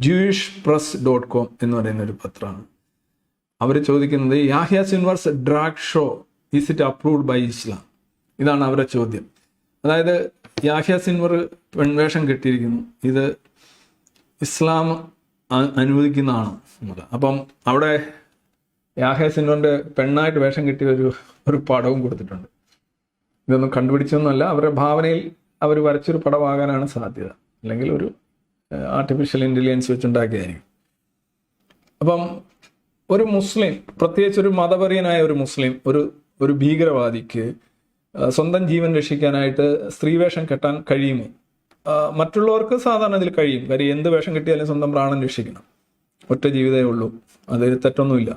Jewish press dot com എന്ന് പറയുന്ന ഒരു പത്രമാണ്. അവർ ചോദിക്കുന്നത് Yahya സിൻവർസ് drag show is it approved by Islam ഇതാണ് അവരുടെ ചോദ്യം. അതായത് യാഹിയ സിൻവർ പെൺവേഷം കെട്ടിയിരിക്കുന്നു. ഇത് ഇസ്ലാം അനുവദിക്കുന്നതാണ് എന്നുള്ളത്. അപ്പം അവിടെ യാഹിയ സിൻവറിന്റെ പെണ്ണായിട്ട് വേഷം കിട്ടിയ ഒരു ഒരു പടവും കൊടുത്തിട്ടുണ്ട്. ഇതൊന്നും കണ്ടുപിടിച്ചൊന്നുമല്ല. അവരുടെ ഭാവനയിൽ അവർ വരച്ചൊരു പടമാകാനാണ് സാധ്യത. അല്ലെങ്കിൽ ഒരു ആർട്ടിഫിഷ്യൽ ഇന്റലിജൻസ് വെച്ചുണ്ടാക്കിയതായിരിക്കും. അപ്പം ഒരു മുസ്ലിം പ്രത്യേകിച്ച് ഒരു മതപരിയനായ ഒരു മുസ്ലിം ഒരു ഒരു ഭീകരവാദിക്ക് സ്വന്തം ജീവൻ രക്ഷിക്കാനായിട്ട് സ്ത്രീവേഷം കെട്ടാൻ കഴിയുമോ? മറ്റുള്ളവർക്ക് സാധാരണ ഇതിൽ കഴിയും. കാര്യം എന്ത് വേഷം കിട്ടിയാലും സ്വന്തം പ്രാണൻ രക്ഷിക്കണം. ഒറ്റ ജീവിതമേ ഉള്ളൂ. അതിൽ തെറ്റൊന്നുമില്ല.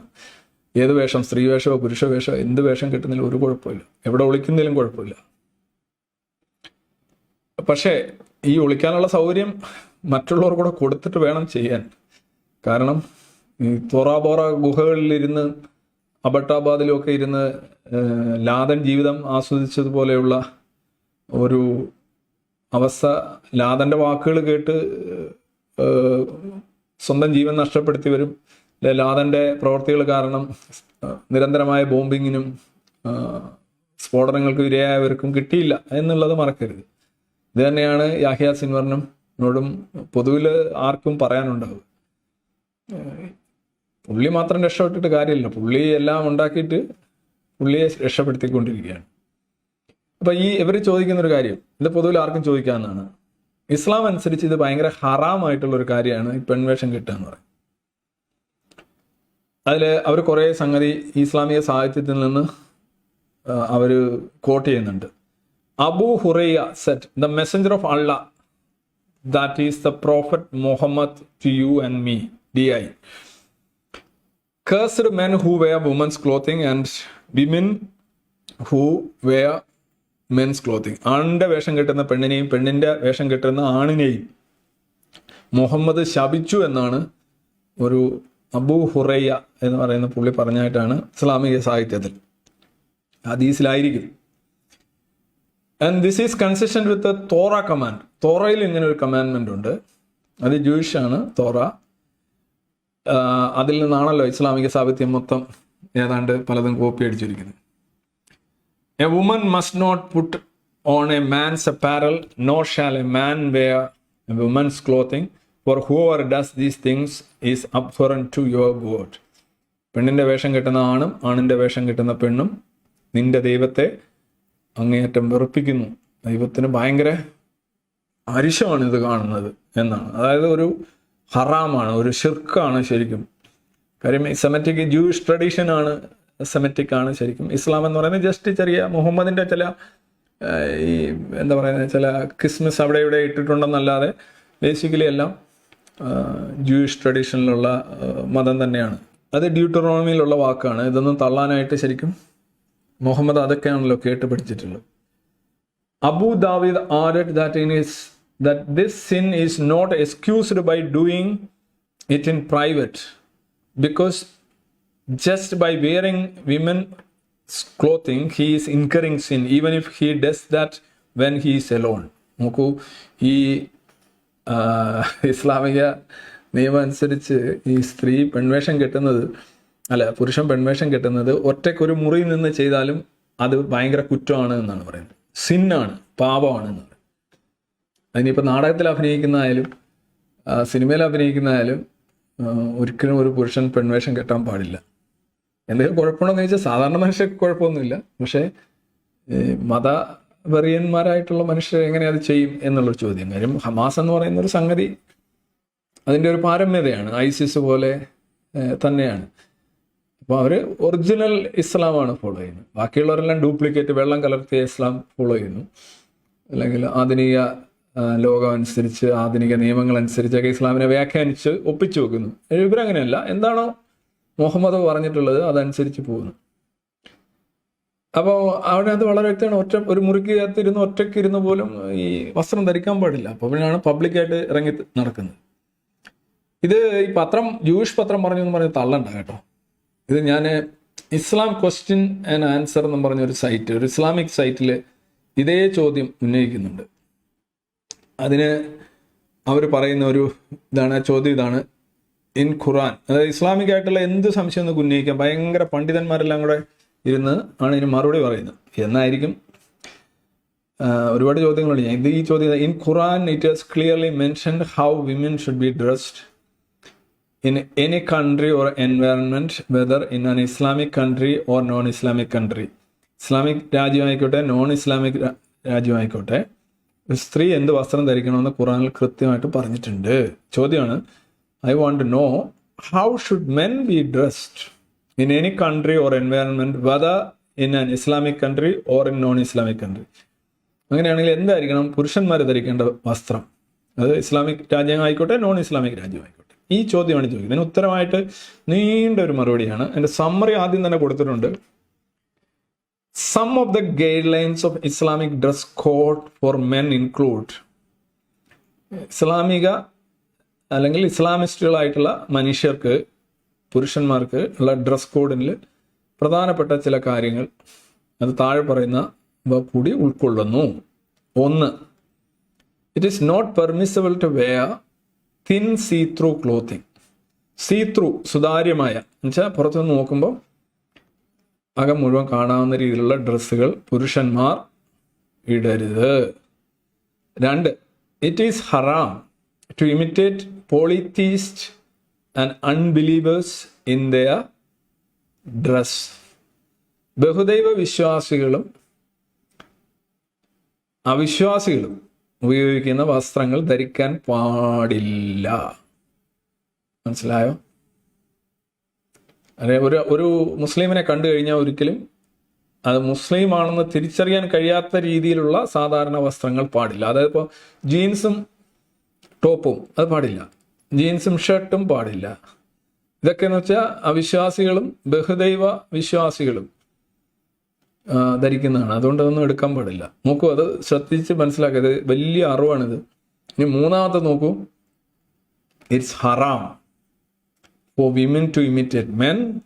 ഏത് വേഷം സ്ത്രീ വേഷമോ പുരുഷ വേഷമോ എന്ത് വേഷം കിട്ടുന്നതിലും ഒരു കുഴപ്പമില്ല. എവിടെ ഒളിക്കുന്നതിലും കുഴപ്പമില്ല. പക്ഷേ ഈ ഒളിക്കാനുള്ള സൗകര്യം മറ്റുള്ളവർ കൂടെ കൊടുത്തിട്ട് വേണം ചെയ്യാൻ. കാരണം ഈ തോറാബോറ ഗുഹകളിലിരുന്ന് അബട്ടാബാദിലുമൊക്കെ ഇരുന്ന് ലാദൻ ജീവിതം ആസ്വദിച്ചതുപോലെയുള്ള ഒരു അവസ്ഥ ലാദന്റെ വാക്കുകൾ കേട്ട് സ്വന്തം ജീവൻ നഷ്ടപ്പെടുത്തിയവരും ലാദന്റെ പ്രവർത്തികൾ കാരണം നിരന്തരമായ ബോംബിങ്ങിനും സ്ഫോടനങ്ങൾക്ക് ഇരയായവർക്കും കിട്ടിയില്ല എന്നുള്ളത് മറക്കരുത്. ഇത് തന്നെയാണ് യാഹിയ സിൻവറിനും നോടും പൊതുവിൽ ആർക്കും പറയാനുണ്ടാവും പുള്ളി മാത്രം രക്ഷപ്പെട്ടിട്ട് കാര്യമില്ല. പുള്ളി എല്ലാം ഉണ്ടാക്കിയിട്ട് പുള്ളിയെ രക്ഷപ്പെടുത്തിക്കൊണ്ടിരിക്കുകയാണ്. അപ്പൊ ഈ ഇവർ ചോദിക്കുന്ന ഒരു കാര്യം ഇത് പൊതുവിൽ ആർക്കും ചോദിക്കാവുന്നതാണ്. ഇസ്ലാം അനുസരിച്ച് ഇത് ഭയങ്കര ഹറാമായിട്ടുള്ള ഒരു കാര്യമാണ് ഈ പെൺവേഷം കിട്ടുക എന്ന് പറയും അതിൽ അവർ കുറേ സംഗതി ഇസ്ലാമിക സാഹിത്യത്തിൽ നിന്ന് അവർ കോട്ട് ചെയ്യുന്നുണ്ട്. Abu Hurairah said the messenger of Allah that is the prophet Muhammad to you and me the I cursed men who wear woman's clothing and women who wear men's clothing ആണിന്റെ വേഷം കെട്ടുന്ന പെണ്ണിനെയും പെണ്ണിന്റെ വേഷം കെട്ടുന്ന ആണിനെയും മുഹമ്മദ് ശപിച്ചു എന്നാണ് ഒരു അബൂ ഹുറയ്യ എന്ന് പറയുന്ന പുള്ളി പറഞ്ഞായിട്ടാണ് ഇസ്ലാമിക സാഹിത്യത്തിൽ ഹദീസിലായിരിക്കും. And this is consistent with Torah command തോറയിൽ ഇങ്ങനെ ഒരു കമാൻഡ്മെന്റ് ഉണ്ട്. അത് ജൂയിഷ് ആണ് തോറ അതിൽ നിന്നാണല്ലോ ഇസ്ലാമിക സാഹിത്യം മൊത്തം ഏതാണ്ട് പലതും copy അടിച്ചിരിക്കുന്നത്. A woman must not put on a man's apparel no shall a man wear a woman's clothing for whoever does these things is അബ്സോറൻ to your God പെണ്ണിന്റെ വേഷം കെട്ടുന്ന ആണും ആണിന്റെ വേഷം കെട്ടുന്ന പെണ്ണും നിന്റെ ദൈവത്തെ അങ്ങേയറ്റം വെറുപ്പിക്കുന്നു. ദൈവത്തിന് ഭയങ്കര അരിശമാണ് ഇത് കാണുന്നത് എന്നാണ്. അതായത് ഒരു ഹറാമാണ് ഒരു ഷിർക്കാണ് ശരിക്കും. കാര്യം സെമറ്റിക് ജൂയിഷ് ട്രഡീഷൻ ആണ് സെമറ്റിക് ആണ് ശരിക്കും. ഇസ്ലാം എന്ന് പറയുന്നത് ജസ്റ്റ് ചെറിയ മുഹമ്മദിന്റെ ചില ഈ എന്താ പറയുന്നത് ചില ക്രിസ്മസ് അവിടെ ഇവിടെ ഇട്ടിട്ടുണ്ടെന്നല്ലാതെ ബേസിക്കലി എല്ലാം ജൂയിഷ് ട്രഡീഷനിലുള്ള മതം തന്നെയാണ്. അത് ഡ്യൂട്ടറോണമിയിലുള്ള വാക്കാണ്. ഇതൊന്നും തള്ളാനായിട്ട് ശരിക്കും മുഹമ്മദ് അതൊക്കെയാണല്ലോ കേട്ട് പഠിച്ചിട്ടുള്ളത് Abu Dawud added that in his that this sin is not excused by doing it in private, because just by wearing women's clothing he is incurring sin, even if he does that when he is alone. നോക്കൂ ഈ ഇസ്ലാമിക നിയമം അനുസരിച്ച് ഈ സ്ത്രീ പെൺവേഷം കെട്ടുന്നത് അല്ല പുരുഷൻ പെൺവേഷം കെട്ടുന്നത് ഒറ്റയ്ക്കൊരു മുറിയിൽ നിന്ന് ചെയ്താലും അത് ഭയങ്കര കുറ്റമാണ് എന്നാണ് പറയുന്നത്. സിന്നാണ് പാപമാണ് എന്നാണ് അതിനിപ്പോൾ നാടകത്തിൽ അഭിനയിക്കുന്നതായാലും സിനിമയിൽ അഭിനയിക്കുന്നതായാലും ഒരിക്കലും ഒരു പുരുഷൻ പെൺവേഷം കെട്ടാൻ പാടില്ല. എന്തെങ്കിലും കുഴപ്പമുണ്ടോ എന്ന് ചോദിച്ചാൽ സാധാരണ മനുഷ്യർക്ക് കുഴപ്പമൊന്നുമില്ല. പക്ഷേ ഈ മതവെറിയന്മാരായിട്ടുള്ള മനുഷ്യർ എങ്ങനെ അത് ചെയ്യും എന്നുള്ളൊരു ചോദ്യം. കാര്യം ഹമാസ് എന്ന് പറയുന്ന ഒരു സംഗതി അതിന്റെ ഒരു പാരമ്യതയാണ്. ഐസിസ് പോലെ തന്നെയാണ്. അപ്പോൾ അവർ ഒറിജിനൽ ഇസ്ലാമാണ് ഫോളോ ചെയ്യുന്നത്. ബാക്കിയുള്ളവരെല്ലാം ഡ്യൂപ്ലിക്കേറ്റ് വെള്ളം കലർത്തിയ ഇസ്ലാം ഫോളോ ചെയ്യുന്നു. അല്ലെങ്കിൽ ആധുനിക ലോകം അനുസരിച്ച് ആധുനിക നിയമങ്ങൾ അനുസരിച്ചൊക്കെ ഇസ്ലാമിനെ വ്യാഖ്യാനിച്ച് ഒപ്പിച്ചു വെക്കുന്നു. ഇവരങ്ങനെയല്ല. എന്താണോ മുഹമ്മദ് പറഞ്ഞിട്ടുള്ളത് അതനുസരിച്ച് പോകുന്നു. അപ്പോൾ അവിടെ അത് വളരെ വ്യക്തമാണ്. ഒറ്റ ഒരു മുറിക്കകത്ത് ഇരുന്ന് ഒറ്റയ്ക്ക് ഇരുന്ന് പോലും ഈ വസ്ത്രം ധരിക്കാൻ പാടില്ല. അപ്പോൾ പിന്നെയാണ് പബ്ലിക്കായിട്ട് ഇറങ്ങി നടക്കുന്നത്. ഇത് ഈ പത്രം ജൂയിഷ് പത്രം പറഞ്ഞു എന്ന് പറഞ്ഞാൽ തള്ളണ്ട കേട്ടോ. ഇത് ഞാൻ ഇസ്ലാം ക്വസ്റ്റ്യൻ ആൻഡ് ആൻസർ എന്ന് പറഞ്ഞ ഒരു സൈറ്റ് ഒരു ഇസ്ലാമിക് സൈറ്റിൽ ഇതേ ചോദ്യം ഉന്നയിക്കുന്നുണ്ട്. അതിന് അവർ പറയുന്ന ഒരു ഇതാണ് ചോദ്യം ഇതാണ്. ഇൻ ഖുറാൻ അതായത് ഇസ്ലാമിക് ആയിട്ടുള്ള എന്ത് സംശയം നമുക്ക് ഉന്നയിക്കാം? ഭയങ്കര പണ്ഡിതന്മാരെല്ലാം കൂടെ ഇരുന്ന് ആണ് ഇനി മറുപടി പറയുന്നത്. എന്നായിരിക്കും ഒരുപാട് ചോദ്യങ്ങളുണ്ട്. ഞാൻ ഇത് ഈ ചോദ്യം in Quran it has clearly mention how women should be dressed in any country or environment, whether in an Islamic country or non-Islamic country. Islamic രാജ്യമായിക്കോട്ടെ non Islamic രാജ്യമായിക്കോട്ടെ സ്ത്രീ എന്ത് വസ്ത്രം ധരിക്കണമെന്ന് ഖുറാനിൽ കൃത്യമായിട്ട് പറഞ്ഞിട്ടുണ്ട്. ചോദ്യമാണ് I want to know how should men be dressed in any country or environment whether in an Islamic country or in non Islamic country അങ്ങനെയാണെങ്കിൽ എന്തായിരിക്കണം പുരുഷന്മാർ ധരിക്കേണ്ട വസ്ത്രം? അത് ഇസ്ലാമിക് രാജ്യമായിക്കോട്ടെ നോൺ ഇസ്ലാമിക് രാജ്യമായിക്കോട്ടെ. ഈ ചോദ്യമാണ് ചോദിക്കുന്നത്. ഇതിന് ഉത്തരമായിട്ട് നീണ്ട ഒരു മറുപടിയാണ്. എന്റെ സമ്മറി ആദ്യം തന്നെ കൊടുത്തിട്ടുണ്ട്. Some of the guidelines of Islamic dress code for men include ഇസ്ലാമിക അല്ലെങ്കിൽ ഇസ്ലാമിസ്റ്റുകളായിട്ടുള്ള മനുഷ്യർക്ക് പുരുഷന്മാർക്ക് ഉള്ള ഡ്രസ് കോഡിൽ പ്രധാനപ്പെട്ട ചില കാര്യങ്ങൾ അത് താഴെ പറയുന്ന കൂടി ഉൾക്കൊള്ളുന്നു. ഒന്ന് it is not permissible to wear thin see through clothing see through സുതാര്യമായ എന്നുവെച്ചാൽ പുറത്തുനിന്ന് നോക്കുമ്പോൾ അകം മുഴുവൻ കാണാവുന്ന രീതിയിലുള്ള ഡ്രസ്സുകൾ പുരുഷന്മാർ ഇടരുത്. രണ്ട് it is Haram to imitate polytheist and unbelievers in their dress ബഹുദൈവ വിശ്വാസികളും അവിശ്വാസികളും ഉപയോഗിക്കുന്ന വസ്ത്രങ്ങൾ ധരിക്കാൻ പാടില്ല. മനസ്സിലായോ? അല്ലെ ഒരു ഒരു മുസ്ലിമിനെ കണ്ടു കഴിഞ്ഞാൽ ഒരിക്കലും അത് മുസ്ലിം ആണെന്ന് തിരിച്ചറിയാൻ കഴിയാത്ത രീതിയിലുള്ള സാധാരണ വസ്ത്രങ്ങൾ പാടില്ല. അതായത് ഇപ്പോൾ ജീൻസും ടോപ്പും അത് പാടില്ല. ജീൻസും ഷർട്ടും പാടില്ല. ഇതൊക്കെ എന്ന് വെച്ചാൽ അവിശ്വാസികളും ബഹുദൈവ വിശ്വാസികളും ധരിക്കുന്നതാണ്. അതുകൊണ്ട് അതൊന്നും എടുക്കാൻ പാടില്ല. നോക്കൂ അത് ശ്രദ്ധിച്ച് മനസ്സിലാക്കിയത് വലിയ അറിവാണിത്. ഇനി മൂന്നാമത്തെ നോക്കൂ. It's Haram for women to imitate men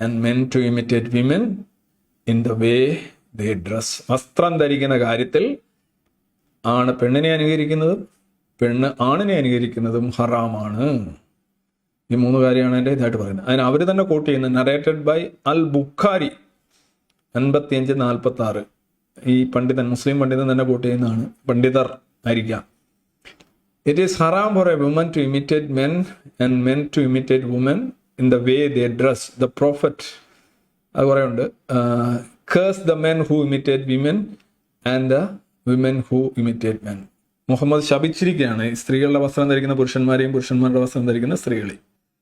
and men to imitate women in the way they dress വസ്ത്രം ധരിക്കുന്ന കാര്യത്തിൽ ആണ് പെണ്ണിനെ അനുകരിക്കുന്നതും പെണ്ണ് ആണിനെ അനുകരിക്കുന്നതും ഹറാമാണ്. ഈ മൂന്ന് കാര്യമാണ് എന്റെ ഇതായിട്ട് പറയുന്നത്. അതിന് അവർ തന്നെ കോട്ട് ചെയ്യുന്നത് നറേറ്റഡ് ബൈ അൽ ബുഖാരി അൻപത്തിയഞ്ച് നാൽപ്പത്തി ആറ് ഈ പണ്ഡിതൻ മുസ്ലിം പണ്ഡിതൻ തന്നെ കോട്ട് ചെയ്യുന്നതാണ്. പണ്ഡിതർ ആയിരിക്കാം. It is Haram for a woman to imitate men and men to imitate woman in the way the dress the prophet അത് കുറേ ഉണ്ട്. Curse the men who imitate women and the women who imitate men Muhammad ശപിച്ചിരിക്കുകയാണ് സ്ത്രീകളുടെ വസ്ത്രം ധരിക്കുന്ന പുരുഷന്മാരെയും പുരുഷന്മാരുടെ വസ്ത്രം ധരിക്കുന്ന സ്ത്രീകളെയും